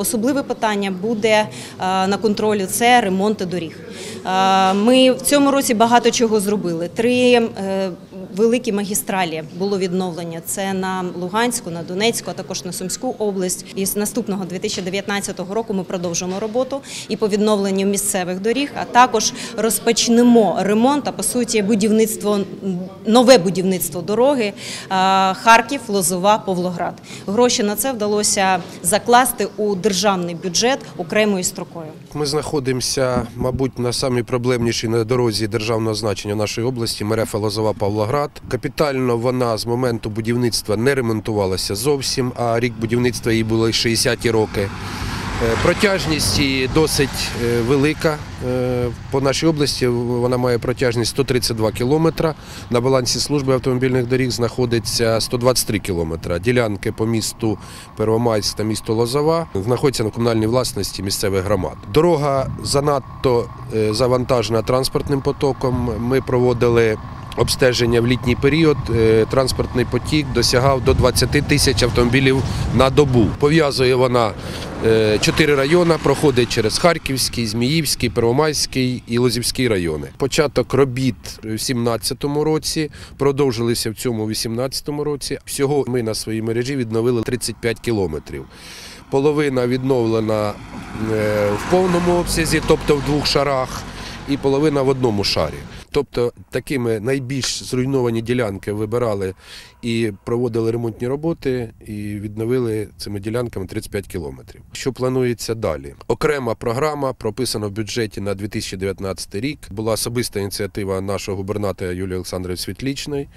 Особливе питання буде е, на контролі це ремонти доріг. Е, Ми в цьому році багато чого зробили. Три е, великі магістралі було відновлення. Це на Луганську, на Донецьку, а також на Сумську область. І з наступного 2019 року ми продовжимо роботу і по відновленню місцевих доріг, а також розпочнемо ремонт, а по суті будівництво нове будівництво дороги Харків, Лозова, Павлоград. Гроші на це вдалося закласти у державний бюджет окремою строкою. Ми знаходимося, мабуть, на самій проблемнішій на дорозі державного значення нашої області Мерефа Лозова Павлоград. Капітально вона з моменту будівництва не ремонтувалася зовсім, а рік будівництва їй було 60-ті роки. Е, Протяжність її досить е, велика. Е, По нашій області вона має протяжність 132 кілометра. На балансі служби автомобільних доріг знаходиться 123 кілометра. Ділянки по місту Первомайськ та місту Лозова знаходяться на комунальній власності місцевих громад. Дорога занадто завантажена транспортним потоком. Ми проводили обстеження в літній період. Е, Транспортний потік досягав до 20 тисяч автомобілів на добу. Пов'язує вона е, чотири райони, проходить через Харківський, Зміївський, Первомайський і Лозівський райони. Початок робіт в 2017 році, продовжилися в цьому 2018 році. Всього ми на своїй мережі відновили 35 кілометрів. Половина відновлена е, в повному обсязі, тобто в двох шарах, і половина в одному шарі. Тобто такими найбільш зруйновані ділянки вибирали і проводили ремонтні роботи, і відновили цими ділянками 35 кілометрів. Що планується далі? Окрема програма прописана в бюджеті на 2019 рік. Була особиста ініціатива нашого губернатора Юлії Олександрової Світлічної.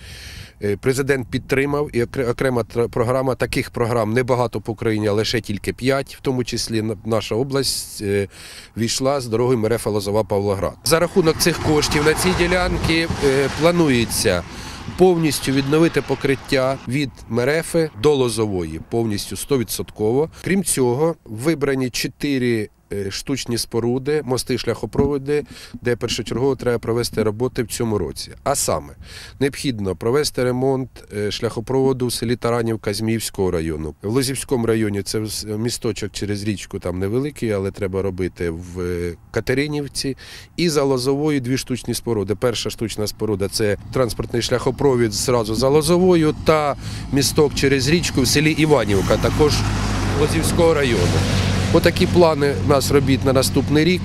Е, Президент підтримав і окрема програма. Таких програм небагато по Україні, а лише тільки п'ять, в тому числі наша область е, війшла з дороги Мерефа Лозова Павлоград. За рахунок цих коштів на ці ділянки е, планується. Повністю відновити покриття від Мерефи до Лозової, повністю 100%. Крім цього, вибрані чотири штучні споруди, мости шляхопроводи, де першочергово треба провести роботи в цьому році. А саме необхідно провести ремонт е, шляхопроводу в селі Таранівка Зміївського району. В Лозівському районі це місточок через річку, там невеликий, але треба робити в е, Катеринівці. І за Лозовою дві штучні споруди. Перша штучна споруда це транспортний шляхопровід зразу за Лозовою та місток через річку в селі Іванівка, також Лозівського району. Отакі плани у нас робіт на наступний рік.